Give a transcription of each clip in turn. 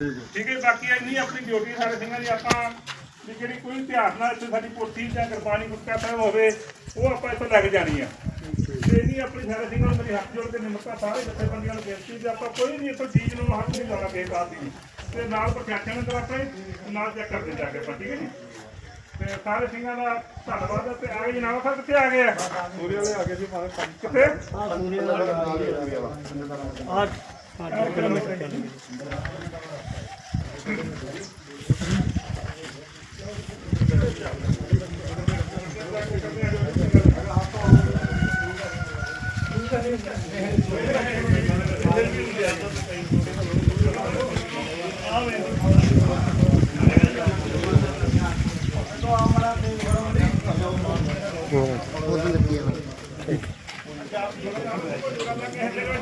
ਠੀਕ ਹੈ ਬਾਕੀ ਇੰਨੀ ਆਪਣੀ ਡਿਊਟੀ ਸਾਡੇ ਸਿੰਘਾਂ ਦੀ ਆਪਾਂ ਵੀ ਜਿਹੜੀ ਕੋਈ ਇਤਿਹਾਸ ਨਾਲ ਇੱਥੇ ਸਾਡੀ ਪੋਥੀ ਜਾਂ ਗੁਰਬਾਣੀ ਗੁਟਕਾ ਸਾਹਿਬ ਹੋਵੇ ਉਹ ਆਪਾਂ ਇੱਥੋਂ ਲੈ ਕੇ ਜਾਣੀ ਆ ਤੇ ਨਹੀਂ ਆਪਣੀ ਸਾਰੇ ਸਿੰਘਾਂ ਨੂੰ ਮੇਰੀ ਹੱਥ ਜੋੜ ਕੇ ਨਿਮਰਤਾ ਸਾਰੇ ਜਥੇਬੰਦੀਆਂ ਨੂੰ ਬੇਨਤੀ ਵੀ ਆਪਾਂ ਕੋਈ ਵੀ ਇੱਥੋਂ ਚੀਜ਼ ਨੂੰ ਹੱਥ ਨਹੀਂ ਲਾਉਣਾ ਕਿਸੇ ਕਾਲ ਦੀ ਤੇ ਨਾਲ ਪ੍ਰਸ਼ਾਸਨ ਨੂੰ ਆਪਣੇ ਨਾਲ ਚੈੱਕ ਕਰਦੇ ਜਾ ਕੇ ਆਪਾਂ ਠੀਕ ਹੈ ਜੀ ਤੇ ਸਾਰੇ ਸਿੰਘਾਂ ਦਾ ਧੰਨਵਾਦ ਤੇ ਆ ਗਏ ਜਨਾਬ ਸਾਹਿਬ ਕਿੱਥੇ ਆ ਗਏ ਆ ਪੂਰੇ ਵਾਲੇ ਆ ਗਏ ਜੀ ਕਿੱਥੇ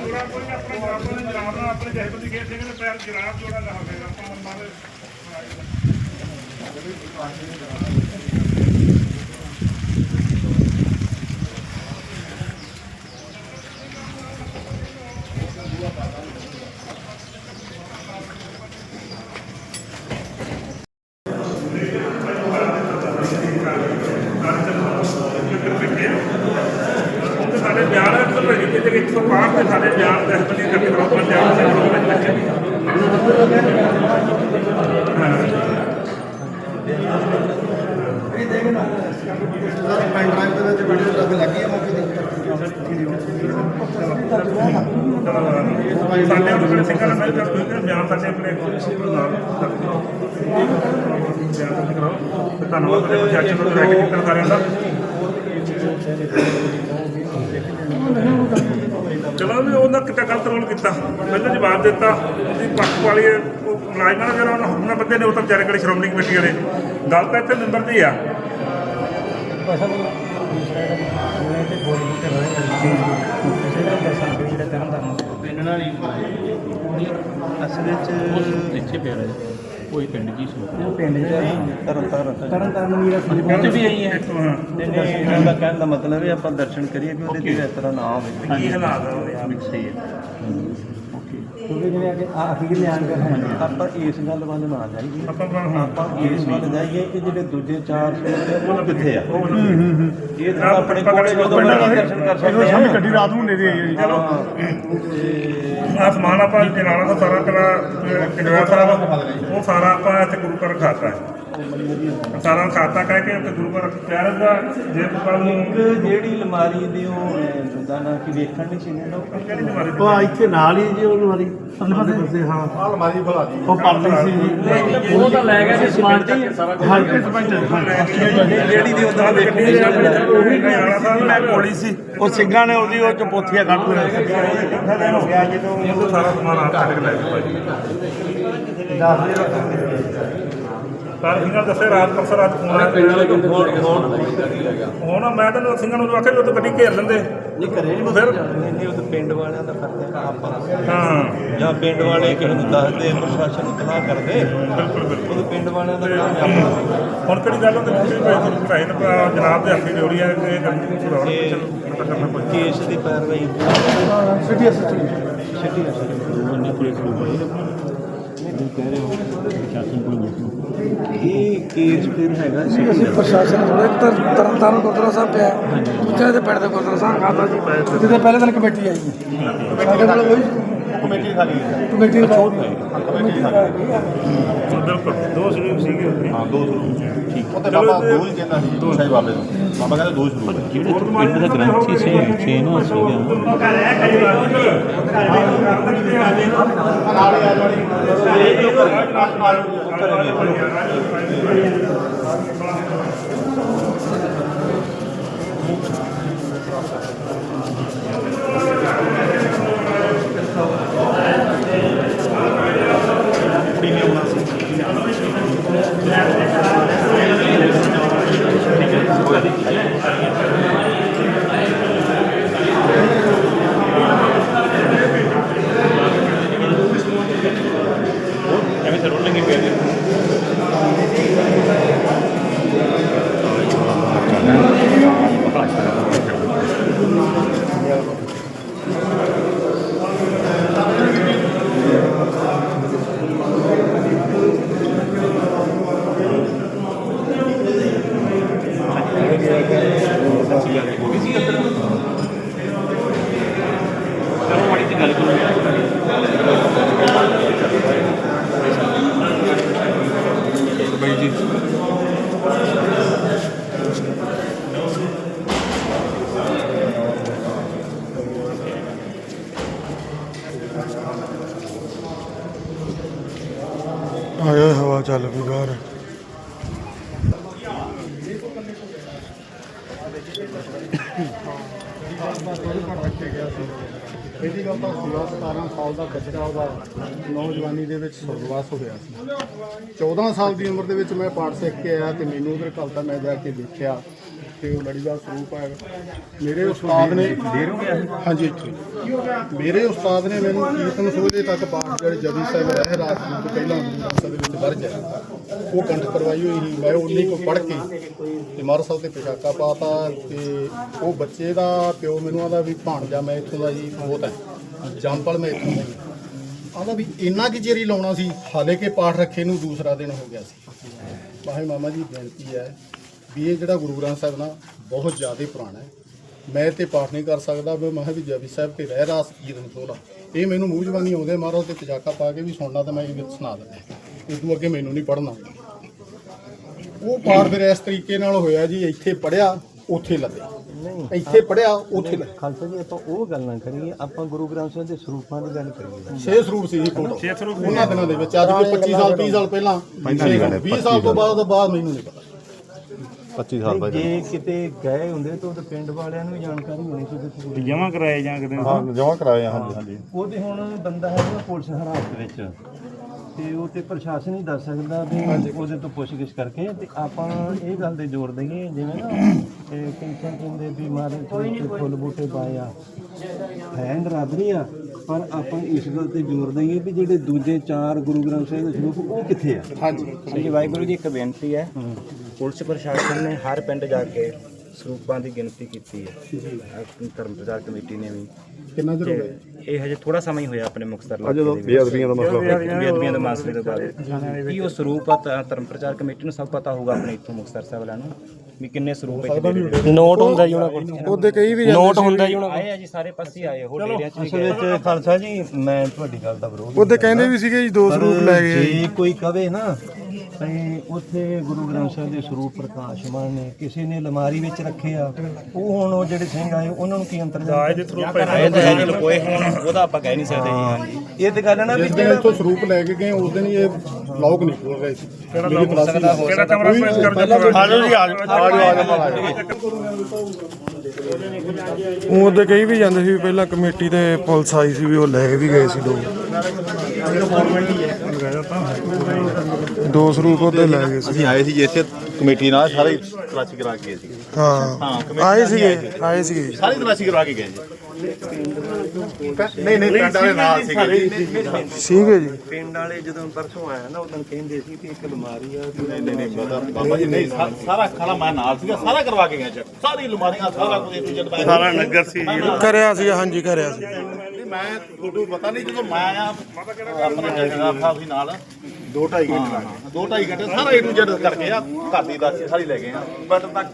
ਜੋੜਾ ਕੋਈ ਆਪਣੇ ਜਰਾਬਾਂ ਦੇ ਜਰਾਬ ਨਾਲ ਆਪਣੇ ਜਥੇਬੰਦੀ ਖੇਡ ਸਿੰਘ ਦੇ ਪੈਰ ਜਰਾਬ ਜੋੜਾ ਲਾ ਹੋਵੇਗਾ ਆਪਾਂ ਮੰਨਾਂ ਦੇ ਤੇ ਸਾਡੇ ਬਿਆਨ ਅਕਸਰ ਲੱਗੇ ਕਿ ਜਿਹੜੇ 165 ਤੇ ਸਾਡੇ ਬਿਆਨ ਦਸਤਨੀ ਕਰਕੇ ਕਰੋ ਪੰਜਾਬ ਦੇ ਲੋਕ ਵਿੱਚ ਪੈਨ ਡਰਾਈਵ ਦੇ ਵਿੱਚ ਵੀਡੀਓ ਲੱਗ ਲੱਗੀ ਹੈ ਮੌਕੇ ਦੀ ਸਾਡੇ ਆਪਣੇ ਸਿੰਘਾਂ ਨਾਲ ਮਿਲ ਕੇ ਬਿਆਨ ਸਾਡੇ ਆਪਣੇ ਨਾਲ ਬਿਆਨ ਕਰਾਓ ਤੇ ਧੰਨਵਾਦ ਤੇ ਪ੍ਰਸ਼ਾਸਨ ਨੂੰ ਲੈ ਕੇ ਕੀਤਾ ਦਾ ਕਿਤਾ ਗਲਤ ਰੋਲ ਕੀਤਾ। ਪਹਿਲਾਂ ਜਵਾਬ ਦਿੱਤਾ। ਉਹਦੀ ਪੱਖ ਵਾਲੀ ਉਹ ਮੁਲਾਜ਼ਮਾਂ ਨੇ ਜਿਹੜਾ ਉਹਨਾਂ ਹੁਕਮਾਂ ਬੰਦੇ ਨੇ ਉਹ ਤਾਂ ਵਿਚਾਰੇ ਕੋਲੇ ਸ਼੍ਰੋਮਣੀ ਕਮੇਟੀ ਵਾਲੇ। ਗੱਲ ਤਾਂ ਇੱਥੇ ਨੰਬਰ ਦੀ ਆ। ਪਿੰਡ ਨਾਲ ਹੀ ਅਸਲ ਵਿੱਚ ਇੱਥੇ ਪਿਆ ਹੈ ਕੋਈ ਪਿੰਡ ਕੀ ਸੀ ਪਿੰਡ ਚ ਤਰਨ ਤਾਰਨ ਤਰਨ ਤਾਰਨ ਮੇਰਾ ਪਿੰਡ ਵੀ ਆਈ ਹੈ? ਇੱਥੋਂ ਹਾਂ ਤੇ ਇਹਨਾਂ ਦਾ ਕਹਿਣ ਦਾ ਮਤਲਬ ਹੈ ਆਪਾਂ ਦਰਸ਼ਨ ਕਰੀਏ ਵੀ ਉਹਦੇ ਤੇ ਇਸ ਤਰ੍ਹਾਂ ਨਾ ਹੋਵੇ। ਕੀ ਹਾਲਾਤ ਆ ਉਹਦੇ। ਸਹੀ ਹੈ। ਕਿਉਂਕਿ ਜਿਵੇਂ ਅੱਗੇ ਅਖੀਰ ਲਿਆਣ ਕਰ ਆਪਾਂ ਇਸ ਗੱਲ ਵੱਲ ਨਾ ਜਾਈਏ। ਆਪਾਂ ਹਾਂ ਇਸ ਵੱਲ ਜਾਈਏ ਕਿ ਜਿਹੜੇ ਦੂਜੇ ਚਾਰ ਸੂਰਤ ਉਹ ਕਿੱਥੇ ਆ? ਇਹ ਤਾਂ ਆਪਣੇ ਕੋਲ ਜਦੋਂ ਦਰਸ਼ਨ ਕਰ ਸਕਦੇ ਆ। ਗੱਡੀ ਰਾਤ ਨੂੰ ਨੇੜੇ ਆਈ ਹੈ ਜੀ। ਚਲੋ। ਆਸਮਾਨ ਆਪਾਂ ਜਨਾਲਾ ਦਾ ਸਾਰਾ ਕਲਾ ਕਿੰਨਾ ਸਾਹਿਬ ਉਹ ਸਾਰਾ ਆਪਾਂ ਇੱਥੇ ਗੁਰੂ ਘਰ ਖਾਤਾ ਹੈ। ਸਾਰਾ ਖਾਤਾ ਕਹਿ ਕੇ ਉੱਥੇ ਗੁਰੂ ਘਰ ਪਿਆਰ ਦਾ ਜੇ ਕੱਲ ਨੂੰ ਇੱਕ ਜਿਹੜੀ ਅਲਮਾਰੀ ਦੀ ਉਹ ਦਾ ਨਾ ਕਿ ਵੇਖਣ ਨਹੀਂ ਸੀ ਨਾ ਉਹ ਕਿਹੜੀ ਉਹ ਇੱਥੇ ਨਾਲ ਹੀ ਜੀ ਉਹਨੂੰ ਵਾਲੀ ਅੰਦਰ ਪਾਸੇ ਹਾਂ। ਅਲਮਾਰੀ ਭਲਾ ਜੀ ਉਹ ਪਰਲੀ ਸੀ ਜੀ। ਉਹ ਤਾਂ ਲੈ ਗਿਆ ਸੀ ਸਮਾਨ ਜੀ। ਹਲਕੇ ਸਰਪੰਚ ਜਿਹੜੀ ਦੀ ਉਹਦਾ ਸੀ ਉਹੀ ਨਿਆਲਾ ਸਾਹਿਬ ਮੈਂ ਕੋਲੀ ਸੀ। ਉਹ ਸਿੰਘਾਂ ਨੇ ਉਹਦੀ ਉਹ ਚ ਪੋਥੀਆਂ ਕੱਢ ਲਿਆ ਹੋ ਗਿਆ ਜਦੋਂ ਉਹ ਸਾਰਾ ਸਮਾਨ ਆਪ ਕੱਢ ਕੇ ਲੈ ਗਏ ਭਾਈ? ਪਰ ਸਿੰਘਾਂ ਦੱਸੇ ਰਾਤ ਪਰਸੋਂ ਰਾਤ ਫੋਨ ਆਇਆ ਪਿੰਡ ਵਾਲੇ ਹੁਣ ਮੈਂ ਤਾਂ ਸਿੰਘਾਂ ਨੂੰ ਆਖਿਆ ਵੀ ਉੱਥੇ ਗੱਡੀ ਘੇਰ ਲੈਂਦੇ। ਨਹੀਂ ਕਰੇ ਨਹੀਂ ਫਿਰ ਨਹੀਂ ਉਹ ਤਾਂ ਪਿੰਡ ਵਾਲਿਆਂ ਦਾ ਫਰਜ਼ ਹੈ ਆਪਾਂ ਹਾਂ। ਜਾਂ ਪਿੰਡ ਵਾਲੇ ਕਿਸੇ ਨੂੰ ਦੱਸਦੇ ਪ੍ਰਸ਼ਾਸਨ ਨੂੰ ਤਲਾਹ ਕਰਦੇ। ਬਿਲਕੁਲ ਬਿਲਕੁਲ। ਉਹ ਪਿੰਡ ਵਾਲਿਆਂ ਦਾ ਕੰਮ ਹੈ ਆਪਣਾ। ਹੁਣ ਕਿਹੜੀ ਗੱਲ ਹੁੰਦੀ ਤੁਸੀਂ ਭਾਈ ਨੇ ਜਨਾਬ ਦੇ ਹੱਥੀ ਜੋੜੀ ਹੈ ਕਿ ਇਹ ਗੱਲ ਪਤਾ ਕਰਨਾ ਪਊ ਕੇਸ ਦੀ ਪੈਰਵਾਈ ਸਿੱਧੀ ਅਸਲ ਛੱਡੀ ਉਹਨੇ ਪੁਲਿਸ ਨੂੰ ਇਹ ਕਹਿ ਰਹੇ ਹੋ ਪ੍ਰਸ਼ਾਸਨ ਕੋਈ ਨਹੀਂ ਇਹ ਕੇਸ ਫਿਰ ਹੈਗਾ ਸੀ ਅਸੀਂ ਪ੍ਰਸ਼ਾਸਨ ਥੋੜਾ ਤਰਨ ਤਾਰਨ ਗੁਰਦੁਆਰਾ ਸਾਹਿਬ ਪਿਆ ਦੂਜਾ ਦੇ ਪਿੰਡ ਦੇ ਗੁਰਦੁਆਰਾ ਸਾਹਿਬ ਖਾਤਾ ਜੀ। ਜਿਹਦੇ ਪਹਿਲੇ ਦਿਨ ਕਮੇਟੀ ਆਈ ਹੈ। ਸਾਡੇ ਨਾਲ ਕੋਈ ਕਮੇਟੀ ਖਾਲੀ ਹੈ। ਕਮੇਟੀ ਖਾਲੀ ਹੈ। ਬਿਲਕੁਲ ਦੋ ਸਰੂਪ ਸੀਗੇ ਉਹਦੇ। ਹਾਂ ਦੋ ਸਰੂਪ ਠੀਕ ਉਹ ਤੇ ਬਾਬਾ ਦੋ ਹੀ ਕਹਿੰਦਾ ਸੀ ਸਾਈ ਬਾਬੇ ਨੂੰ ਬਾਬਾ ਕਹਿੰਦਾ ਦੋ ਸਰੂਪ ਹੈ ਜਿਹੜੇ ਪਿੰਡ ਦਾ ਗ੍ਰੰਥੀ ਸੀ ਛੇ ਨਾ ਸੀਗਾ ਨਾਲੇ ਆ ਜਿਹੜੀ ਹਵਾ ਚੱਲ ਪਈ ਬਾਹਰ। ਪਹਿਲੀ ਗੱਲ ਤਾਂ 16 17 ਸਾਲ ਦਾ ਬੱਚਾ ਉਹਦਾ ਨੌਜਵਾਨੀ ਦੇ ਵਿੱਚ ਸੁਰਗਵਾਸ ਹੋ ਗਿਆ ਸੀ। 14 ਸਾਲ ਦੀ ਉਮਰ ਦੇ ਵਿੱਚ ਮੈਂ ਪਾਠ ਸਿੱਖ ਕੇ ਆਇਆ ਤੇ ਮੈਨੂੰ ਉਧਰ ਕੱਲ ਤਾਂ ਮੈਂ ਜਾ ਕੇ ਦੇਖਿਆ। ਤੇ ਉਹ ਲੜੀਵਾਰ ਸਰੂਪ ਹੈ। ਮੇਰੇ ਉਸਤਾਦ ਨੇ ਹਾਂਜੀ, ਇੱਥੇ। ਮੇਰੇ ਉਸਤਾਦ ਨੇ ਮੈਨੂੰ ਕੀਰਤਨ ਸੋਝੇ ਤੱਕ ਪਾਠ ਜਦੀ ਸਾਹਿਬ ਰਹਿ ਰਾਤ ਨੂੰ ਪਹਿਲਾਂ ਗੁਰੂ ਦੇ ਵਿੱਚ ਵਰਜ ਉਹ ਕੰਠ ਕਰਵਾਈ ਹੋਈ ਸੀ। ਮੈਂ ਉਨੀ ਕੋ ਪੜ੍ਹ ਕੇ ਤੇ ਮਾਰ ਸਾਹਿਬ ਤੇ ਪਿਸ਼ਾਕਾ ਪਾਤਾ ਤੇ ਉਹ ਬੱਚੇ ਦਾ, ਪਿਓ ਮੈਨੂੰ ਆਦਾ ਵੀ ਭਾਣਜਾ ਮੈਂ ਇੱਥੋਂ ਦਾ ਜੀ ਬਹੁਤ ਹੈ। ਜੰਪਲ ਮੈਂ ਇੱਥੋਂ ਦਾ ਜੀ। ਆਦਾ ਵੀ ਇੰਨਾ ਕਿ ਚਿਰ ਲਾਉਣਾ ਸੀ, ਹਾਲੇ ਕਿ ਪਾਠ ਰੱਖੇ ਨੂੰ ਦੂਸਰਾ ਦਿਨ ਹੋ ਗਿਆ ਸੀ। ਮਾਹੇ ਮਾਮਾ ਜੀ, ਬੇਨਤੀ ਹੈ। ਵੀ ਇਹ ਜਿਹੜਾ ਗੁਰੂ ਗ੍ਰੰਥ ਸਾਹਿਬ ਨਾ ਬਹੁਤ ਜ਼ਿਆਦਾ ਪੁਰਾਣਾ ਹੈ। ਮੈਂ ਤੇ ਪਾਠ ਨਹੀਂ ਕਰ ਸਕਦਾ ਮੈਂ ਮਹਾਂ ਵੀ ਜਪੀ ਸਾਹਿਬ ਤੇ ਰਹਿ ਰਾਸ ਕੀਰਤਨ ਸੋਲਾ ਇਹ ਮੈਨੂੰ ਮੂੰਹ ਜਵਾਨੀ ਆਉਂਦੇ ਮਾਰੋ ਤੇ ਪਜਾਕਾ ਪਾ ਕੇ ਵੀ ਸੁਣਨਾ ਤਾਂ ਮੈਂ ਇਹ ਵਿੱਚ ਸੁਣਾ ਦਿੰਦਾ ਇਸ ਤੋਂ ਅੱਗੇ ਮੈਨੂੰ ਨਹੀਂ ਪੜਨਾ ਉਹ ਪਾਠ ਫਿਰ ਇਸ ਤਰੀਕੇ ਨਾਲ ਹੋਇਆ ਜੀ ਇੱਥੇ ਪੜਿਆ ਉੱਥੇ ਲੱਗੇ ਇੱਥੇ ਪੜਿਆ ਉੱਥੇ ਲੱਗੇ ਖਾਲਸਾ ਜੀ ਆਪਾਂ ਉਹ ਗੱਲ ਨਾ ਕਰੀਏ ਆਪਾਂ ਗੁਰੂ ਗ੍ਰੰਥ ਸਾਹਿਬ ਦੇ ਸਰੂਪਾਂ ਦੀ ਗੱਲ ਕਰੀਏ। ਛੇ ਸਰੂਪ ਸੀ ਜੀ ਕੋਲ ਛੇ ਸਰੂਪ ਉਹਨਾਂ ਦਿਨਾਂ ਦੇ ਵਿੱਚ ਅੱਜ ਤੋਂ 25 ਸਾਲ 30 ਸਾਲ ਪਹਿਲਾਂ 20 ਸਾਲ ਤੋਂ ਬਾਅਦ ਬਾਅਦ ਮੈਨੂੰ ਨਹੀਂ ਪਤਾ। 25 ਸਾਲ ਬਾਅਦ ਜੇ ਕਿਤੇ ਗਏ ਹੁੰਦੇ ਤਾਂ ਉਹਦੇ ਪਿੰਡ ਵਾਲਿਆਂ ਨੂੰ ਜਾਣਕਾਰੀ ਹੋਣੀ ਸੀ ਕਿ ਪੂਰੀ ਜਮਾ ਕਰਾਏ ਜਾਂ ਕਿਤੇ? ਹਾਂ ਜਮਾ ਕਰਾਏ ਹਾਂਜੀ ਹਾਂਜੀ। ਉਹ ਤੇ ਹੁਣ ਬੰਦਾ ਹੈ ਨਾ ਪੁਲਿਸ ਹਿਰਾਸਤ ਵਿੱਚ। ਤੇ ਉਹ ਤੇ ਪ੍ਰਸ਼ਾਸਨ ਹੀ ਦੱਸ ਸਕਦਾ ਵੀ ਉਹਦੇ ਤੋਂ ਪੁੱਛਗਿੱਛ ਕਰਕੇ ਤੇ ਆਪਾਂ ਇਹ ਗੱਲ ਤੇ ਜ਼ੋਰ ਦਈਏ ਜਿਵੇਂ ਨਾ ਇਹ ਕਈ ਕਹਿੰਦੇ ਵੀ ਮਾਰੇ ਤੇ ਫੁੱਲ ਬੂਟੇ ਪਾਏ ਆ। ਹੈ ਨਰਾਦਰੀ ਆ। ਪਰ ਆਪਾਂ ਇਸ ਗੱਲ ਤੇ ਜ਼ੋਰ ਦਈਏ ਵੀ ਜਿਹੜੇ ਦੂਜੇ ਚਾਰ ਗੁਰੂ ਗ੍ਰੰਥ ਸਾਹਿਬ ਦੇ ਸਰੂਪ ਉਹ ਕਿੱਥੇ ਆ? ਜੀ ਵਾਹਿਗੁਰੂ ਜੀ ਇੱਕ ਬੇਨਤੀ ਹੈ। ਪੁਲਿਸ ਪ੍ਰਸ਼ਾਸਨ ਨੇ ਹਰ ਪਿੰਡ ਜਾ ਕੇ ਸਰੂਪਾਂ ਦੀ ਗਿਣਤੀ ਕੀਤੀ ਹੈ। ਧਰਮ ਪ੍ਰਚਾਰ ਕਮੇਟੀ ਨੇ ਵੀ। ਕਿੰਨਾ ਚਿਰ ਹੋ ਗਿਆ ਤੇ ਇਹ ਹਜੇ ਥੋੜਾ ਸਮਾਂ ਹੀ ਹੋਇਆ ਆਪਣੇ ਮੁਕਤਸਰ ਅੱਜ ਜਦੋਂ ਬੇਅਦਬੀਆਂ ਦਾ ਮਸਲਾ ਹੋਇਆ। ਬੇਅਦਬੀਆਂ ਦੇ ਮਸਲੇ ਦੇ ਬਾਰੇ ਕੀ ਉਹ ਸਰੂਪ ਆ ਤਾਂ ਧਰਮ ਪ੍ਰਚਾਰ ਕਮੇਟੀ ਨੂੰ ਸਭ ਪਤਾ ਹੋਊਗਾ ਆਪਣੇ ਇੱਥੋਂ ਮੁਕਤਸਰ ਸਾਹਿਬ ਵਾਲਿਆਂ ਨੂੰ ਵੀ ਕਿੰਨੇ ਸਰੂਪ ਇੱਥੇ ਦੇ ਰਹੇ ਨੋਟ ਹੁੰਦਾ ਜੀ ਉਹਨਾਂ ਕੋਲ। ਉਹਦੇ ਕਈ ਵੀ ਨੋਟ ਹੁੰਦਾ ਜੀ ਆਏ ਆ ਜੀ ਸਾਰੇ ਪਾਸੇ ਹੀ ਆਏ ਹੋ ਡੇਰਿਆਂ ਚ ਵੀ ਅਸਲ ਗਏ ਵਿੱਚ ਖਾਲਸਾ ਜੀ ਮੈਂ ਤੁਹਾਡੀ ਗੱਲ ਦਾ ਵਿਰੋਧ ਉਹਦੇ ਕਹਿੰਦੇ ਵੀ ਸੀਗੇ ਜੀ ਦੋ ਸਰੂਪ ਲੈ ਗਏ ਜੇ ਕੋਈ ਕਵੇ ਨਾ ਤੇ ਉੱਥੇ ਗੁਰੂ ਗ੍ਰੰਥ ਸਾਹਿਬ ਦੇ ਸਰੂਪ ਪ੍ਰਕਾਸ਼ਮਾਨ ਨੇ ਕਿਸੇ ਨੇ ਅਲਮਾਰੀ ਵਿੱਚ ਰੱਖੇ ਆ ਉਹ ਹੁਣ ਉਹ ਜਿਹੜੇ ਸਿੰਘ ਆਏ ਉਹਨਾਂ ਨੂੰ ਕੀ ਅੰਤਰ ਆਏ ਤਾਂ ਹੈ ਜੀ ਲਕੋਏ ਹੋਣ ਉਹਦਾ ਆਪਾਂ ਕਹਿ ਨਹੀਂ ਸਕਦੇ। ਜੀ ਇਹ ਤੇ ਗੱਲ ਹੈ ਨਾ ਵੀ ਦਿਨ ਇੱਥੋਂ ਸਰੂਪ ਲੈ ਕੇ ਗਏ ਉਸ ਦਿਨ ਹੀ ਇਹ ਲੋਕ ਨਹੀਂ ਖੋਲ ਰਹੇ ਸੀ। ਮੇਰੀ ਤਲਾਸ਼ੀ ਕਿਹੜਾ ਕਮਰਾ ਪੇਸ਼ ਕਰ ਦਿੱਤਾ? ਆ ਜਾਓ ਜੀ ਆ ਜਾਓ ਜਾਓ ਉਹਦੇ ਕਈ ਵੀ ਜਾਂਦੇ ਸੀ ਪਹਿਲਾਂ ਕਮੇਟੀ ਤੇ ਪੁਲਿਸ ਆਈ ਸੀ ਵੀ ਉਹ ਲੈ ਕੇ ਵੀ ਗਏ ਸੀ ਦੋ ਦੋ ਸਰੂਪ ਉਹਦੇ ਲੈ ਗਏ ਸੀ। ਅਸੀਂ ਆਏ ਸੀ ਜੀ ਇੱਥੇ ਕਮੇਟੀ ਨਾਲ ਸਾਰੇ ਤਲਾਸ਼ੀ ਕਰਾ ਕੇ ਗਏ ਸੀ ਹਾਂ ਆਏ ਸੀਗੇ ਆਏ ਸੀਗੇ। ਸਾਰੀ ਤਲਾਸ਼ੀ ਕਰਵਾ ਕੇ ਗਏ ਜੀ। ਨਹੀਂ ਨਹੀਂ ਪਿੰਡ ਵਾਲੇ ਨਾਲ ਸੀਗੇ ਜੀ। ਸੀਗੇ ਜੀ। ਪਿੰਡ ਵਾਲੇ ਜਦੋਂ ਪਰਸੋਂ ਆਇਆ ਨਾ ਉਦੋਂ ਕਹਿੰਦੇ ਸੀ ਕਿ ਇੱਕ ਅਲਮਾਰੀ ਆ। ਨਹੀਂ ਨਹੀਂ ਨਹੀਂ ਬਾਬਾ- ਬਾਬਾ ਜੀ ਨਹੀਂ ਸਾ- ਸਾਰਾ ਖਾਲਾ ਮੈਂ ਨਾਲ ਸੀਗਾ ਸਾਰਾ ਕਰਵਾ ਕੇ ਗਏ ਚੈੱਕ ਸਾਰੀ ਅਲਮਾਰੀਆਂ ਸਾਰਾ ਕੁਝ ਇੱਥੇ ਜਦ ਸਾਰਾ ਨਗਰ ਸੀ ਕਰਿਆ ਸੀ ਹਾਂਜੀ ਕਰਿਆ ਸੀ। ਮੈਂ ਤੁਹਾਨੂੰ ਪਤਾ ਨਹੀਂ ਜਦੋਂ ਮੈਂ ਆਇਆ ਆਪਣੇ ਸਾਹਿਬ ਸੀ ਨਾਲ 2 2.5 ਘੰਟੇ ਲੱਗ ਗਏ। 2 2.5 ਘੰਟੇ ਸਾਰਾ ਏ ਟੂ ਜ਼ੈਡ ਕਰਕੇ ਆ। ਘਰ ਦੀ ਦਾਸੀ ਸਾਰੀ ਲੈ ਗਏ ਆ। ਬਟ ਤੱਕ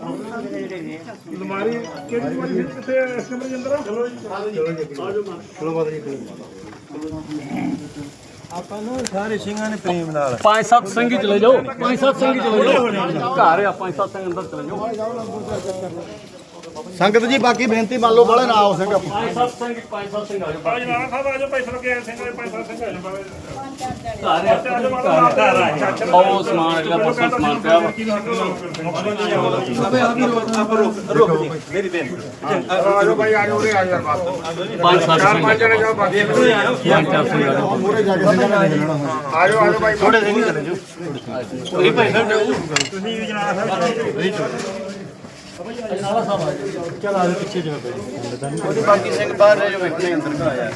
ਅਲਮਾਰੀ ਕਿਹੜੀ ਵਾਲੀ ਸੀ ਕਿੱਥੇ ਇਸ ਕਮਰੇ ਦੇ ਅੰਦਰ ਚਲੋ ਜੀ ਆਪਾਂ ਨੂੰ ਸਾਰੇ ਸਿੰਘਾਂ ਨੇ ਪ੍ਰੇਮ ਨਾਲ। ਪੰਜ ਸੱਤ ਸਿੰਘ ਹੀ ਚਲੇ ਜਾਓ। ਪੰਜ ਸੱਤ ਸਿੰਘ ਹੀ ਚਲੇ ਜਾਓ। ਘਰ ਆ ਪੰਜ ਸੱਤ ਸਿੰਘ ਅੰਦਰ ਚਲੇ ਜਾਓ। ਸੰਗਤ ਜੀ ਬਾਕੀ ਬੇਨਤੀ ਮੰਨ ਲਓ ਬਾਲੇ ਨਾ ਆਓ ਸਿੰਘ ਪੰਜ ਸੱਤ ਸਿੰਘ ਪੰਜ ਸੱਤ ਸਿੰਘ ਆ ਜਾਓ ਬਾਜੀ ਨਾਨਾ ਸਾਹਿਬ ਲੱਗੇ ਸਿੰਘ ਦੇ ਪੈਸੇ ਸਿੰਘ ਆਜੋ ਬਾਬੇ ਘਰ ਆ ਘਰ ਆ ਉਹ ਸਮਾਨ ਅਗਲਾ ਪਾਸਾ ਸਮਾਨ ਪਿਆ ਵਾ ਮੇਰੀ ਬੇਨਤੀ ਪੰਜ ਸੱਤ ਸਿੰਘ ਪੰਜ ਜਣੇ ਜਾਓ ਬਾਕੀ ਪੰਜ ਚਾਰ ਸਿੰਘ ਆ ਜਾਓ ਬਾਕੀ ਸਿੰਘ ਬਾਹਰ ਰਹਿ ਜਾਓ ਵੇਖਣੇ ਅੰਦਰ ਕਾ ਆਇਆ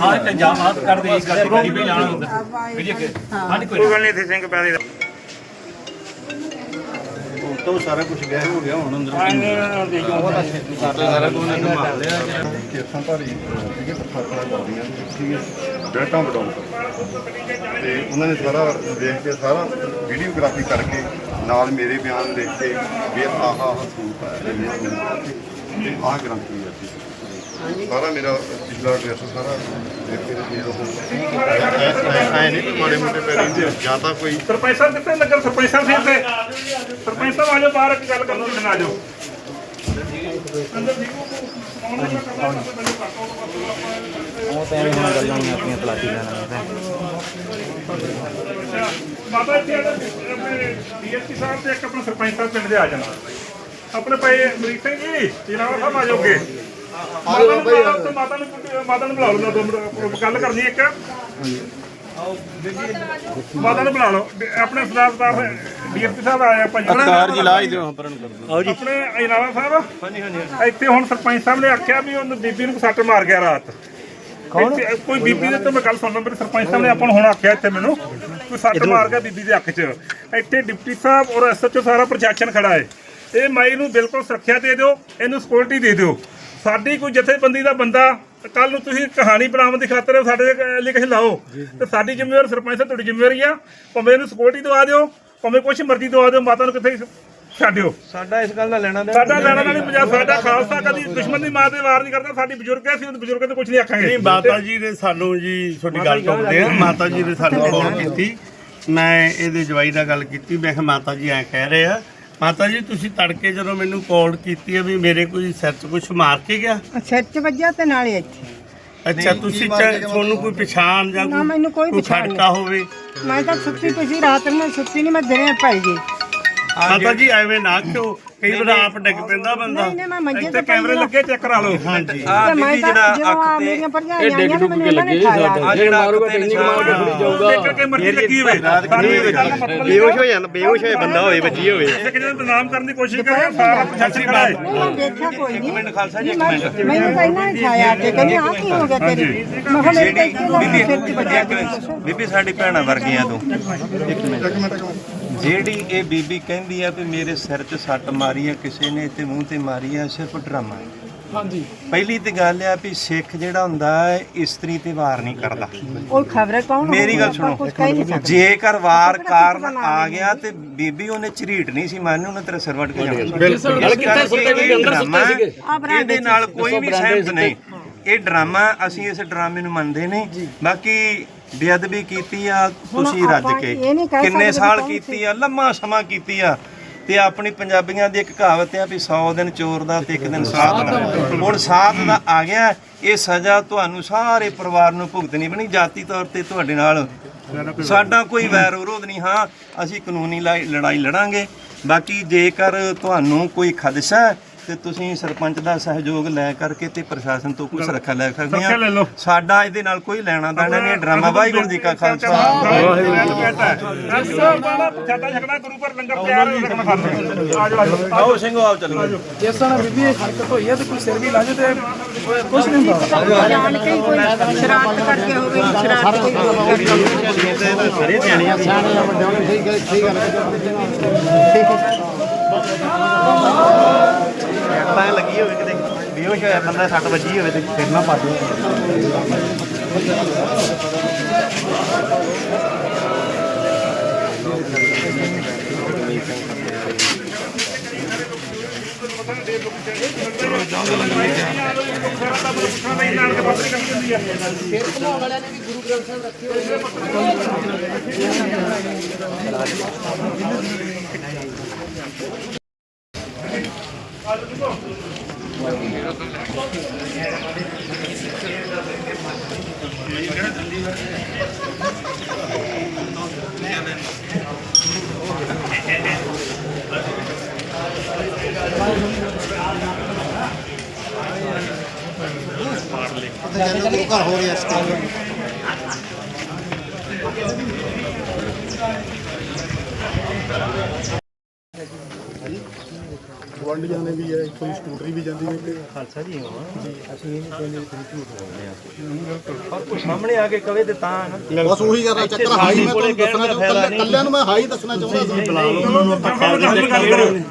ਹਾਂ ਤੇ ਜਾ ਮਾਤ ਕਰ ਦੇ ਇੱਕ ਗੱਡੀ ਵੀ ਜਾਣਾ ਹੁੰਦਾ ਵੀ ਜੇ ਹਾਂ ਕੋਈ ਗੱਲ ਨਹੀਂ ਇੱਥੇ ਸਿੰਘ ਪੈਦੇ ਤੋਂ ਸਾਰਾ ਕੁਝ ਗਿਆ ਹੋ ਗਿਆ ਹੁਣ ਅੰਦਰ ਕੇਸਾਂ ਭਾਰੀ ਸੀਗੇ ਪ੍ਰਸ਼ਾਸਨਾਂ ਕਰਦੀਆਂ ਠੀਕ ਹੈ ਡੇਟਾ ਬਟਾਉਂ ਤੇ। ਉਹਨਾਂ ਨੇ ਸਾਰਾ ਦੇਖ ਕੇ ਸਾਰਾ ਵੀਡੀਓਗ੍ਰਾਫੀ ਕਰਕੇ ਨਾਲ ਮੇਰੇ ਬਿਆਨ ਲਿਖ ਕੇ ਵੀ ਆਹ ਆਹ ਸੂਟ ਹੈ ਤੇ ਆਹ ਗਰੰਟੀ ਹੈ ਜੀ। ਸਾਰਾ ਮੇਰਾ ਪਿਛਲਾ ਐਡਰੈਸ ਸਾਰਾ ਦੇਖ ਕੇ ਜੀ ਉਹ ਐ ਨਹੀਂ ਕੋਈ ਮਾੜੇ ਮੋਟੇ ਪੈਰੀ ਦੇ ਜਾਂ ਤਾਂ ਕੋਈ ਸਰਪੰਚ ਸਾਹਿਬ ਕਿੱਥੇ ਲੱਗਣ? ਸਰਪੰਚ ਸਾਹਿਬ ਸੀ ਤੇ। ਸਰਪੰਚ ਸਾਹਿਬ ਆਜੋ ਬਾਹਰ ਇੱਕ ਗੱਲ ਕਰਨ ਨੂੰ ਆਜੋ ਅੰਦਰ ਦੇਖੋ ਕੌਣ ਲੱਗਾ ਕਰਨਾ ਮੈਨੂੰ ਕੱਟੋ ਉਹ ਤਾਂ ਐਵੇਂ ਹੁਣ ਗੱਲਾਂ ਨਹੀਂ ਆਪਣੀਆਂ ਤਲਾਸ਼ੀ ਲੈਣਾ ਅੱਛਾ, ਬਾਬਾ ਇੱਥੇ ਆ ਆਪਣੇ ਡੀਐਸਪੀ ਸਾਹਿਬ ਤੇ ਇੱਕ ਆਪਣਾ ਸਰਪੰਚ ਸਾਹਿਬ ਪਿੰਡ ਦੇ ਆ ਜਾਣਾ। ਆਪਣੇ ਭਾਈ ਅਮਰੀਕ ਸਿੰਘ ਜੀ ਜਨਾਬ ਸਾਹਿਬ ਆ ਜਾਓਗੇ। ਮਾਤਾ ਨੂੰ ਬੁਲਾ ਲਓ ਤੇ ਮਾਤਾ ਨੂੰ ਕੁੱਟੀ- ਮਾਤਾ ਨੂੰ ਬੁਲਾ ਲਓ ਦੋ ਮਿੰਟ ਗੱਲ ਕਰਨੀ ਇੱਕ। ਮਾਤਾ ਨੂੰ ਬੁਲਾ ਲਓ। ਡ- ਆਪਣੇ ਸਰਦਾਰ ਸਾਹਿਬ ਡੀਐਸਪੀ ਸਾਹਿਬ ਆਏ ਆ ਭਾਈ ਕਾਰ ਜੀ ਲਾ ਹੀ ਦਿਓ ਪਰਨ ਕਰ ਆਓ ਜੀ। ਆਪਣੇ ਅਜਨਾਲਾ ਸਾਹਿਬ। ਹਾਂਜੀ ਹਾਂਜੀ ਇੱਥੇ ਹੁਣ ਸਰਪੰਚ ਸਾਹਿਬ ਨੇ ਆਖਿਆ ਵੀ ਉਹਨੂੰ ਬੀਬੀ ਨੂੰ ਸੱਟ ਮਾਰ ਗਿਆ ਰਾਤ। ਕੌਣ? ਕੋਈ ਬੀਬੀ ਦੇ ਤੋਂ ਮੈਂ ਗੱਲ ਸੁਣਦਾ ਮੇਰੇ ਸਰਪੰਚ ਸਾਹਿਬ ਨੇ ਆਪਾਂ ਨੂੰ ਹੁਣ ਆਖਿਆ ਇੱਥੇ ਮੈਨੂੰ ਕੋਈ ਸੱਟ ਮਾਰ ਗਿਆ ਬੀਬੀ ਦੇ ਅੱਖ 'ਚ। ਇੱਥੇ ਡਿਪਟੀ ਸਾਹਿਬ ਔਰ ਐਸਐਚਓ ਸਾਰਾ ਪ੍ਰਸ਼ਾਸਨ ਖੜਾ ਹੈ ਇਹ ਮਾਈ ਨੂੰ ਬਿਲਕੁਲ ਸੁਰੱਖਿਆ ਦੇ ਦਿਓ ਇਹਨੂੰ ਸਿਕਿਉਰਿਟੀ ਦੇ ਦਿਓ। ਸਾਡੀ ਕੋਈ ਜਥੇਬੰਦੀ ਦਾ ਬੰਦਾ ਕੱਲ ਨੂੰ ਤੁਸੀਂ ਕਹਾਣੀ ਬਣਾਉਣ ਦੀ ਖਾਤਰ ਸਾਡੇ ਲਈ ਕਿਸੇ ਲਾਓ। ਤੇ ਸਾਡੀ ਜ਼ਿੰਮੇਵਾਰੀ ਸਰਪੰਚ ਸਾਹਿਬ ਤੁਹਾਡੀ ਜ਼ਿੰਮੇਵਾਰੀ ਆ। ਭਾਵੇਂ ਇਹਨੂੰ ਸਿਕਿਉਰਿਟੀ ਦਵਾ ਦਿਓ ਭਾਵੇਂ ਕੁਛ ਮਰਜ਼ੀ ਦਵਾ ਦਿਓ ਮਾਤਾ ਨੂੰ ਕਿੱਥੇ ਛੱਡਿਓ। ਸਾਡਾ ਇਸ ਗੱਲ ਦਾ ਲੈਣਾ ਦੇਣਾ ਸਾਡਾ ਲੈਣਾ ਦੇਣਾ ਨਹੀਂ ਪੰਜਾਬ ਸਾਡਾ ਖਾਲਸਾ ਕਦੀ ਦੁਸ਼ਮਣ ਦੀ ਮਾਂ ਤੇ ਵਾਰ ਨਹੀਂ ਕਰਦਾ ਸਾਡੀ ਬਜ਼ੁਰਗ ਹੈ ਅਸੀਂ ਉਹ ਬਜ਼ੁਰਗਾਂ ਤੇ ਕੁਝ ਨਹੀਂ ਆਖਾਂਗੇ। ਨਹੀਂ ਮਾਤਾ ਜੀ ਨੇ ਸਾਨੂੰ ਜੀ ਤੁਹਾਡੀ ਗੱਲ ਟੋਕਦੇ ਆ। ਮਾਤਾ ਜੀ ਨੇ ਸਾਨੂੰ ਕਾਲ ਕੀਤੀ। ਮੈਂ ਇਹਦੇ ਜਵਾਈ ਨਾਲ ਗੱਲ ਕੀਤੀ ਮੈਂ ਕਿਹਾ ਮਾਤਾ ਜੀ ਐ ਕਹਿ ਰਹੇ ਆ ਮਾਤਾ ਜੀ ਤੁਸੀਂ ਤੜਕੇ ਜਦੋਂ ਮੈਨੂੰ ਕਾਲ ਕੀਤੀ ਹੈ ਵੀ ਮੇਰੇ ਕੋਈ ਸਿਰ 'ਚ ਕੁਝ ਮਾਰ ਕੇ ਗਿਆ? ਸਿਰ 'ਚ ਵੱਜਿਆ ਤੇ ਨਾਲੇ ਇੱਥੇ। ਅੱਛਾ ਤੁਸੀਂ ਚਾਹੇ ਤੁਹਾਨੂੰ ਕੋਈ ਪਛਾਣ ਜਾਂ ਨਾ, ਮੈਨੂੰ ਕੋਈ ਪਛਾਣ ਖੜਕਾ ਹੋਵੇ? ਮੈਂ ਤਾਂ ਸੁੱਤੀ ਪਈ ਸੀ ਰਾਤ ਨੂੰ ਸੁੱਤੀ ਨਹੀਂ ਮੈਂ ਦਿਨੇ ਪਈ ਗਈ। ਮਾਤਾ ਜੀ ਐਵੇਂ ਨਾ ਕਿਉਂ? ਕਈ ਵਾਰ ਆਪ ਡਿੱਗ ਪੈਂਦਾ ਬੰਦਾ। ਨਹੀਂ ਨਹੀਂ ਮੈਂ ਮੰਜੇ ਇੱਥੇ ਤੇ ਕੈਮਰੇ ਲੱਗੇ ਚੈੱਕ ਕਰਾ ਲਓ। ਹਾਂਜੀ। ਤੇ ਮੈਂ ਤਾਂ ਜਦੋਂ ਆ ਮੇਰੀਆਂ ਭਰਜਾਈਆਂ ਆਈਆਂ ਨੇ ਮੈਨੂੰ ਇਹਨਾਂ ਨੇ ਠਾਇਆ ਜੇ ਮਾਰੂਗਾ ਟੈਕਨੀਕ ਮਾਰ ਕੇ ਫੜੀ ਜਾਊਗਾ। ਦੇਖ ਕੇ ਮਰਜ਼ੀ ਲੱਗੀ ਹੋਵੇ। ਬੇਹੋਸ਼ ਹੋ ਜਾਂਦਾ ਬੇਹੋਸ਼ ਹੋਏ ਬੰਦਾ ਹੋਵੇ ਬੱਜੀ ਹੋਵੇ। ਇੱਕ ਜਿਹਨੇ ਬਦਨਾਮ ਕਰਨ ਦੀ ਕੋਸ਼ਿਸ਼ ਕਰੇ ਸਾਰਾ ਪ੍ਰਸ਼ਾਸਨ ਖੜਾ ਹੈ ਨਹੀਂ ਮੈਂ ਦੇਖਿਆ ਕੋਈ ਨਹੀਂ। ਮਿੰਟ ਖਾਲਸਾ ਜੀ ਇੱਕ ਮਿੰਟ। ਮੈਨੂੰ ਤਾਂ ਇਹਨਾਂ ਨੇ ਠਾਇਆ ਕਿ ਕਹਿੰਦੇ ਆ ਕੀ ਹੋ ਗਿਆ ਤੇਰੇ? ਮੈਂ ਕਿਹਾ ਮੇਰੇ ਤਾਂ ਇੱਥੇ ਲੱਗੀ ਸਿਰ 'ਚ ਵੱਜਿਆ ਬੀਬੀ ਸਾਡੀ ਭੈਣਾਂ ਵਰਗੀਆਂ ਤੋਂ। ਇੱਕ ਮਿੰਟ। ਜਿਹੜੀ ਇਹ ਬੀਬੀ ਕਹਿੰਦੀ ਆ ਵੀ ਮੇਰੇ ਸਿਰ 'ਚ ਸੱਟ ਮਾਰੀ ਆ ਕਿਸੇ ਨੇ ਤੇ ਮੂੰਹ ਤੇ ਮਾਰੀ ਆ ਸਿਰਫ ਡਰਾਮਾ ਹੈ। ਹਾਂਜੀ। ਪਹਿਲੀ ਤੇ ਗੱਲ ਆ ਵੀ ਸਿੱਖ ਜਿਹੜਾ ਹੁੰਦਾ ਹੈ ਇਸਤਰੀ ਤੇ ਵਾਰ ਨਹੀਂ ਕਰਦਾ। ਉਹ ਖਬਰ ਕੌਣ ਮੇਰੀ ਗੱਲ ਸੁਣੋ। ਜੇਕਰ ਵਾਰ ਕਾਰਨ ਆ ਗਿਆ ਤੇ ਬੀਬੀ ਉਹਨੇ ਝਰੀਟ ਨਹੀਂ ਸੀ ਮਾਰਨੀ ਉਹਨੇ ਤੇਰੇ ਸਿਰ ਵੱਟ ਕੇ ਜਾਣਾ ਗੱਲ ਕਿੱਥੇ ਸੁੱਤੇ ਸੀਗੇ ਅੰਦਰ ਸੁੱਤੇ ਸੀਗੇ। ਆ ਬਰਾਂਡੇ ਇਹਦੇ ਨਾਲ ਕੋਈ ਵੀ ਸਹਿਮਤ ਨਹੀਂ। ਇਹ ਡਰਾਮਾ ਅਸੀਂ ਇਸ ਡਰਾਮੇ ਨੂੰ ਮੰਨਦੇ ਨਹੀਂ। ਬਾਕੀ ਬੇਅਦਬੀ ਕੀਤੀ ਆ ਤੁਸੀਂ ਰੱਜ ਆਪਾਂ ਕੇ। ਇਹ ਨਹੀਂ ਕਹਿ ਕਿੰਨੇ ਸਕਦੇ ਸਾਲ ਕੌਣ ਕੀਤੀ ਆ ਲੰਮਾ ਸਮਾਂ ਕੀਤੀ ਆ। ਤੇ ਆਪਣੀ ਪੰਜਾਬੀਆਂ ਦੀ ਇੱਕ ਕਹਾਵਤ ਆ ਵੀ 100 ਦਿਨ ਚੋਰ ਦਾ ਤੇ ਇੱਕ ਦਿਨ ਸਾਧ ਦਾ। ਹੁਣ ਸਾਧ ਦਾ ਆ ਗਿਆ ਇਹ ਸਜ਼ਾ ਤੁਹਾਨੂੰ ਸਾਰੇ ਪਰਿਵਾਰ ਨੂੰ ਭੁਗਤਣੀ ਬਣੀ ਜਾਤੀ ਤੌਰ ਤੇ ਤੁਹਾਡੇ ਨਾਲ। ਸਾਡਾ ਕੋਈ ਵੈਰ ਵਿਰੋਧ ਨਹੀਂ ਹਾਂ ਅਸੀਂ ਕਾਨੂੰਨੀ ਲੜਾਈ ਲੜਾਈ ਲੜਾਂਗੇ। ਬਾਕੀ ਜੇਕਰ ਤੁਹਾਨੂੰ ਕੋਈ ਖਦਸ਼ਾ ਹੈ ਤੇ ਤੁਸੀਂ ਸਰਪੰਚ ਦਾ ਸਹਿਯੋਗ ਲੈ ਕਰਕੇ ਤੇ ਪ੍ਰਸ਼ਾਸਨ ਤੋਂ ਕੁਝ ਰੱਖਾ ਲੈ ਸਕਦੇ ਸੁਰੱਖਿਆ ਲੈ ਆ ਲਓ। ਸਾਡਾ ਇਹਦੇ ਨਾਲ ਕੋਈ ਲੈਣਾ ਦੇਣਾ ਨਹੀਂ ਇਹ ਡਰਾਮਾ ਵਾਹਿਗੁਰੂ ਜੀ ਕਾ ਖਾਲਸਾ। ਛੱਡਾ ਛਕਣਾ ਗੁਰੂ ਘਰ ਲੰਗਰ ਤਿਆਰ ਰੱਖਣਾ ਸਾਨੂੰ ਆ ਜਾਓ ਆ ਜਾਓ ਆਓ ਸਿੰਘੋ ਆਓ ਚੱਲੋ। ਜਿਸ ਤਰ੍ਹਾਂ ਬੀਬੀ ਇਹ ਹਰਕਤ ਹੋਈ ਹੈ ਤੇ ਕੋਈ ਸਿਰ ਵੀ ਲਾ ਜੇ ਤੇ ਕੁਝ ਨਹੀਂ ਹੁੰਦਾ। ਜਾਣ ਕੇ ਹੀ ਕੋਈ ਸ਼ਰਾਰਤ ਕਰਕੇ ਹੋਵੇ ਸ਼ਰਾਰਤ ਕੋਈ ਸਾਰੇ ਸਿਆਣੇ ਆ ਤਾਂ ਲੱਗੀ ਹੋਵੇ ਕਿਤੇ ਬੇਹੋਸ਼ ਹੋਇਆ ਬੰਦਾ ਸੱਟ ਵੱਜੀ ਹੋਵੇ ਤੇ ਫਿਰ ਨਾ ਪਾ ਗਵਾਂਢੀਆਂ ਨੇ ਵੀ ਹੈ ਇੱਥੋਂ ਦੀ ਸਕੂਟਰੀ ਵੀ ਜਾਂਦੀ ਨੇ ਤੇ ਖਾਲਸਾ ਜੀ ਹਾਂ। ਜੀ ਅਸੀਂ ਇਹ ਨਹੀਂ ਕਹਿੰਦੇ ਤੁਸੀਂ ਝੂਠ ਬੋਲਦੇ ਆ ਪਰ ਕੋਈ ਸਾਹਮਣੇ ਆ ਕੇ ਕਵੇ ਤੇ ਤਾਂ ਨਾ। ਬਸ ਉਹੀ ਗੱਲ ਚੱਕਰ ਹਾਈ ਮੈਂ ਤੁਹਾਨੂੰ ਦੱਸਣਾ ਚਾਹੁੰਦਾ ਕੱਲਿਆਂ ਨੂੰ ਮੈਂ ਹਾਈ ਦੱਸਣਾ ਚਾਹੁੰਦਾ ਸੀ।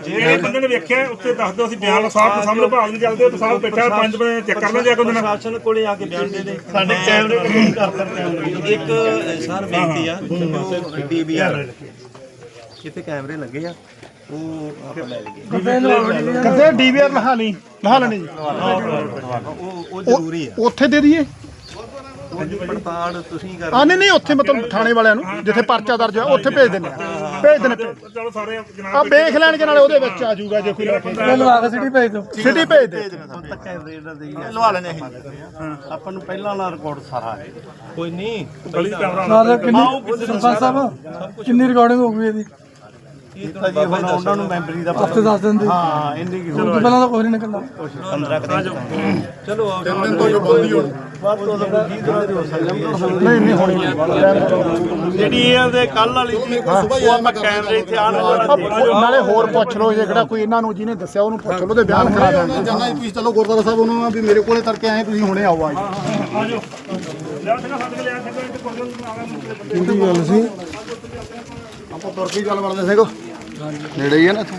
ਜਿਹੜੇ ਬੰਦੇ ਨੇ ਵੇਖਿਆ ਉੱਥੇ ਦੱਸ ਦਿਓ ਅਸੀਂ ਬਿਆਨ ਸਾਹਿਬ ਦੇ ਸਾਹਮਣੇ ਭਾਲ ਨਹੀਂ ਚੱਲਦੇ ਉਹ ਸਾਹਿਬ ਬੈਠਾ ਪੰਜ ਵਜੇ ਚੈੱਕ ਕਰ ਲੈ ਜਾ ਕੇ ਉਹਨਾਂ ਨਾਲ। ਪ੍ਰਸ਼ਾਸਨ ਕੋਲੇ ਆ ਕੇ ਬਿਆਨ ਦੇ ਦੇ। ਸਾਡੇ ਕੈਮਰੇ ਕਿਉਂ ਕਰ ਕਰ ਕੈਮਰੇ ਇੱਕ ਸਰ ਬੇਨਤੀ ਆ। ਕਿਤੇ ਕੈਮਰੇ ਲੱਗੇ ਆ? ਉਹ ਆਪਾਂ ਲੈ ਲਈਏ ਕਰਦੇ ਡੀਵੀਆਰ ਲਹਾ ਲਈ ਲਹਾ ਲੈਣੀ ਜੀ। ਉਹ ਉਹ ਜ਼ਰੂਰੀ ਆ। ਉੱਥੇ ਦੇ ਦਈਏ? ਉਹਦੀ ਪੜਤਾਲ ਤੁਸੀਂ ਕਰ ਆ ਨਹੀਂ ਨਹੀਂ ਉੱਥੇ ਮਤਲਬ ਥਾਣੇ ਵਾਲਿਆਂ ਨੂੰ ਜਿੱਥੇ ਪਰਚਾ ਦਰਜ ਹੋਇਆ ਉੱਥੇ ਭੇਜ ਦਿੰਦੇ ਆ। ਭੇਜ ਦੇਣੇ ਭੇਜ ਚਲੋ ਸਾਰੇ ਜਨਾਬ ਆ ਵੇਖ ਲੈਣਗੇ ਨਾਲੇ ਉਹਦੇ ਵਿੱਚ ਆ ਜਾਊਗਾ ਜੇ ਕੋਈ ਰੱਖੇ ਇਹ ਲਵਾ ਕੇ ਸਿਟੀ ਭੇਜ ਦਿਓ। ਸਿਟੀ ਭੇਜ ਦੇ। ਲਵਾ ਲੈਣੇ ਆਪਾਂ ਨੂੰ ਪਹਿਲਾਂ ਵਾਲਾ ਰਿਕਾਰਡ ਸਾਰਾ ਹੈ। ਕੋਈ ਨਹੀਂ। ਗਲੀ ਕੈਮਰਾ ਨਾਲ ਕਿੰਨੀ ਸਰਪੰਚ ਸਾਹਿਬ ਕਿੰਨੀ ਰਿਕਾਰਡਿੰਗ ਹੋ ਗਈ ਇਹਦੀ? ਇਹ ਤਾਂ ਜੀ ਹੁਣ ਉਹਨਾਂ ਨੂੰ ਮੈਂਬਰੀ ਦਾ ਹਫ਼ਤੇ ਦੱਸ ਦਿਨ ਦੀ ਹਾਂ ਇੰਨੀ ਕੀ ਉਸ ਤੋਂ ਪਹਿਲਾਂ ਤਾਂ ਕੋਈ ਨਹੀਂ ਨਿਕਲਦਾ। 15 ਕੁ ਦਿਨ ਚਲੋ ਦਿਨ ਤੋਂ ਜੋ ਬੰਦੀ ਹੋਣੀ ਬਾਤ ਤੋਂ ਤਾਂ 20 ਦਿਨਾਂ ਦੀ ਹੋ ਸਕਦੀ ਨਹੀਂ ਨਹੀਂ ਹੋਣੀ ਜਿਹੜੀ ਇਹ ਦੇ ਕੱਲ ਵਾਲੀ ਸੀ ਉਹ ਆਪਾਂ ਕੈਮਰੇ ਇੱਥੇ ਆਣ ਵਾਲਾ ਨਾਲੇ ਹੋਰ ਪੁੱਛ ਲਓ ਜੇ ਕਿਹੜਾ ਕੋਈ ਇਹਨਾਂ ਨੂੰ ਜਿਹਨੇ ਦੱਸਿਆ ਉਹਨੂੰ ਪੁੱਛ ਲਓ ਤੇ ਬਿਆਨ ਕਰਾ ਦੇਣਗੇ ਜਾਨਾ ਤੁਸੀਂ ਚਲੋ ਗੁਰਦੁਆਰਾ ਸਾਹਿਬ ਉਹਨੂੰ ਵੀ ਮੇਰੇ ਕੋਲੇ ਤੜਕੇ ਆਏ ਤੁਸੀਂ ਹੁਣੇ ਆਓ ਆਜ ਆਜੋ ਲਿਆ ਸਿੰਘਾ ਸਾਡੇ ਲਿਆ ਸਿੰਘਾ ਇੱਥੇ ਕੋਲ ਆ ਗਿਆ ਕਿਹਦੀ ਗੱਲ ਸੀ? ਆਪਾਂ ਤੁਰ ਕੇ ਚੱਲ ਵੜਦੇ ਸੀਗੋ ਨੇੜੇ ਹੀ ਆ ਨਾ ਇੱਥੋਂ?